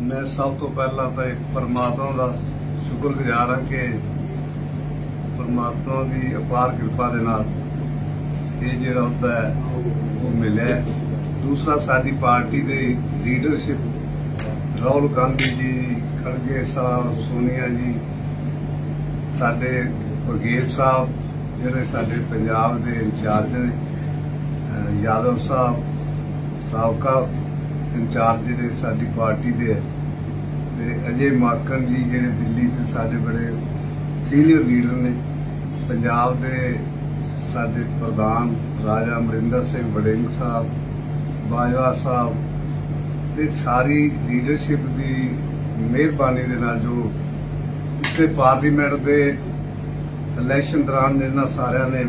ਮੈਂ ਸਭ ਤੋਂ ਪਹਿਲਾਂ ਤਾਂ ਇੱਕ ਪਰਮਾਤਮਾ ਦਾ ਸ਼ੁਕਰਗੁਜ਼ਾਰ ਹਾਂ ਕਿ ਪਰਮਾਤਮਾ ਦੀ ਅਪਾਰ ਕਿਰਪਾ ਦੇ ਨਾਲ ਇਹ ਜਿਹੜਾ ਹੁੰਦਾ ਹੈ, ਉਹ ਮਿਲਿਆ ਦੂਸਰਾ, ਸਾਡੀ ਪਾਰਟੀ ਦੇ ਲੀਡਰਸ਼ਿਪ ਰਾਹੁਲ ਗਾਂਧੀ ਜੀ, ਖੜਗੇ ਸਾਹਿਬ, ਸੋਨੀਆ ਜੀ, ਸਾਡੇ ਬਰਗੇਜ ਸਾਹਿਬ, ਜਿਹੜੇ ਸਾਡੇ ਪੰਜਾਬ ਦੇ ਇੰਚਾਰਜ ਨੇ ਯਾਦਵ ਸਾਹਿਬ, ਸਾਬਕਾ ਇੰਚਾਰਜ ਜਿਹੜੇ ਸਾਡੀ ਪਾਰਟੀ ਦੇ ਹੈ। ਤੇ ਅਜੇ ਮਾਕਨ ਜੀ ਜਿਹੜੇ ਦਿੱਲੀ 'ਚ ਸਾਡੇ ਬੜੇ ਸੀਨੀਅਰ ਲੀਡਰ ਨੇ, ਪੰਜਾਬ ਦੇ ਸਾਡੇ ਪ੍ਰਧਾਨ ਰਾਜਾ ਅਮਰਿੰਦਰ ਸਿੰਘ ਵੜਿੰਗ ਸਾਹਿਬ, ਬਾਜਵਾ ਸਾਹਿਬ ਤੇ ਸਾਰੀ ਲੀਡਰਸ਼ਿਪ ਦੀ ਮਿਹਰਬਾਨੀ ਦੇ ਨਾਲ ਜੋ ਪਿਛਲੇ ਪਾਰਲੀਮੈਂਟ ਦੇ ਇਲੈਕਸ਼ਨ ਦੌਰਾਨ ਇਹਨਾਂ ਸਾਰਿਆਂ ਨੇ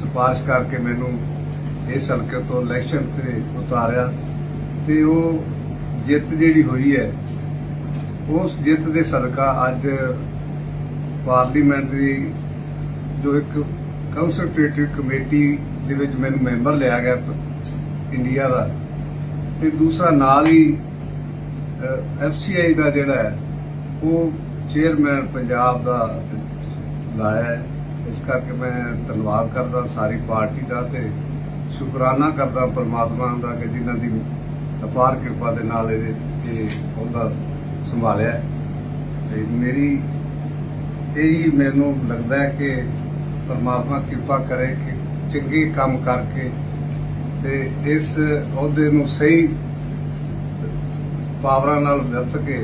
ਸਿਫਾਰਿਸ਼ ਕਰਕੇ ਮੈਨੂੰ ਇਸ ਹਲਕੇ ਤੋਂ ਇਲੈਕਸ਼ਨ ਤੇ ਉਤਾਰਿਆ। ਤੇ ਉਹ ਜਿੱਤ ਜਿਹੜੀ ਹੋਈ ਹੈ, ਉਸ ਜਿੱਤ ਦੇ ਸਦਕਾ ਅੱਜ ਪਾਰਲੀਮੈਂਟ ਦੀ ਜੋ ਇੱਕ ਕੰਸਲਟੇਟਿਵ ਕਮੇਟੀ ਦੇ ਵਿੱਚ ਮੈਨੂੰ ਮੈਂਬਰ ਲਿਆ ਗਿਆ ਇੰਡੀਆ ਦਾ। ਤੇ ਦੂਸਰਾ ਨਾਲ ਹੀ ਐਫਸੀਆਈ ਦਾ ਜਿਹੜਾ ਹੈ, ਉਹ ਚੇਅਰਮੈਨ ਪੰਜਾਬ ਦਾ ਲਾਇਆ ਇਸ ਕਰਕੇ ਮੈਂ ਧੰਨਵਾਦ ਕਰਦਾ ਸਾਰੀ ਪਾਰਟੀ ਦਾ ਤੇ ਸ਼ੁਕਰਾਨਾ ਕਰਦਾ ਪਰਮਾਤਮਾ ਦਾ ਕਿ ਜਿਨ੍ਹਾਂ ਦੀ ਅਪਾਰ ਕਿਰਪਾ ਦੇ ਨਾਲ ਇਹ ਉਹਦਾ ਸੰਭਾਲਿਆ। ਤੇ ਮੇਰੀ ਇਹੀ ਮੈਨੂੰ ਲੱਗਦਾ ਹੈ ਕਿ ਪਰਮਾਤਮਾ ਕਿਰਪਾ ਕਰੇ ਕਿ ਚੰਗੇ ਕੰਮ ਕਰਕੇ ਤੇ ਇਸ ਅਹੁਦੇ ਨੂੰ ਸਹੀ ਪਾਵਰਾਂ ਨਾਲ ਵਰਤ ਕੇ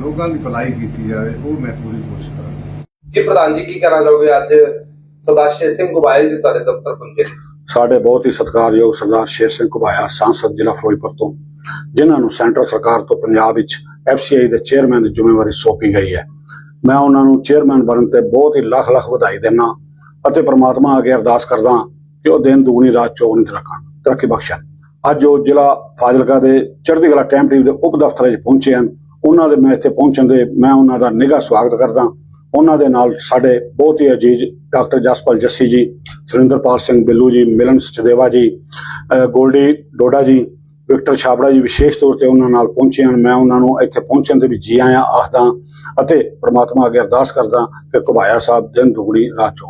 ਲੋਕਾਂ ਦੀ ਭਲਾਈ ਕੀਤੀ ਜਾਵੇ, ਉਹ ਮੈਂ ਪੂਰੀ ਕੋਸ਼ਿਸ਼ ਕਰਾਂਗਾ। ਜੀ ਪ੍ਰਧਾਨ ਜੀ, ਕੀ ਕਹਿਣਾ ਚਾਹੋਗੇ? ਅੱਜ ਸਰਦਾਰ ਸਿੰਘ ਗੁਬਾਇਲ ਜੀ ਤੁਹਾਡੇ ਦਫ਼ਤਰ ਪਹੁੰਚੇ। ਸਾਡੇ ਬਹੁਤ ਹੀ ਸਤਿਕਾਰਯੋਗ ਸਰਦਾਰ ਸ਼ੇਰ ਸਿੰਘ ਘੁਬਾਇਆ, ਸੰਸਦ ਜ਼ਿਲ੍ਹਾ ਫਿਰੋਜ਼ਪੁਰ ਤੋਂ, ਜਿਨ੍ਹਾਂ ਨੂੰ ਸੈਂਟਰ ਸਰਕਾਰ ਤੋਂ ਪੰਜਾਬ ਵਿੱਚ ਐਫਸੀਆਈ ਦੇ ਚੇਅਰਮੈਨ ਦੀ ਜ਼ਿੰਮੇਵਾਰੀ ਸੌਂਪੀ ਗਈ ਹੈ। ਮੈਂ ਉਹਨਾਂ ਨੂੰ ਚੇਅਰਮੈਨ ਬਣਨ ਤੇ ਬਹੁਤ ਹੀ ਲੱਖ ਲੱਖ ਵਧਾਈ ਦਿੰਦਾ ਅਤੇ ਪ੍ਰਮਾਤਮਾ ਅੱਗੇ ਅਰਦਾਸ ਕਰਦਾ ਕਿ ਉਹ ਦਿਨ ਦੁਗਣੀ ਰਾਤ ਚੌਗੁਣੀ ਤਰੱਕਾਂ ਤਰੱਕੀ ਬਖਸ਼ਣ ਅੱਜ ਉਹ ਜ਼ਿਲ੍ਹਾ ਫਾਜ਼ਿਲਕਾ ਦੇ ਚੜ੍ਹਦੀ ਕਲਾ ਟੈਂਪਰੀ ਦੇ ਉਪ ਦਫ਼ਤਰ 'ਚ ਪਹੁੰਚੇ ਹਨ। ਉਹਨਾਂ ਦੇ ਮੈਂ ਇੱਥੇ ਪਹੁੰਚਣ ਦੇ, ਮੈਂ ਉਹਨਾਂ ਦਾ ਨਿੱਘਾ ਸਵਾਗਤ ਕਰਦਾ ਉਹਨਾਂ ਦੇ ਨਾਲ ਸਾਡੇ ਬਹੁਤ ਹੀ ਅਜੀਜ਼ ਡਾਕਟਰ ਜਸਪਾਲ ਜੱਸੀ ਜੀ, ਸੁਰਿੰਦਰਪਾਲ ਸਿੰਘ ਬਿੱਲੂ ਜੀ, ਮਿਲਨ ਸਚਦੇਵਾ ਜੀ ਗੋਲਡੀ ਡੋਡਾ ਜੀ, ਵਿਕਟਰ ਛਾਬੜਾ ਜੀ ਵਿਸ਼ੇਸ਼ ਤੌਰ ਤੇ ਉਹਨਾਂ ਨਾਲ ਪਹੁੰਚੇ ਹਨ। ਮੈਂ ਉਹਨਾਂ ਨੂੰ ਇੱਥੇ ਪਹੁੰਚਣ ਦੇ ਵੀ ਜੀ ਆਇਆਂ, ਆਖਦਾ ਅਤੇ ਪ੍ਰਮਾਤਮਾ ਅੱਗੇ ਅਰਦਾਸ ਕਰਦਾ ਕਿ ਘੁਬਾਇਆ ਸਾਹਿਬ ਦਿਨ ਦੁਗਣੀ ਰਾਤ ਚੌਗੁਣੀ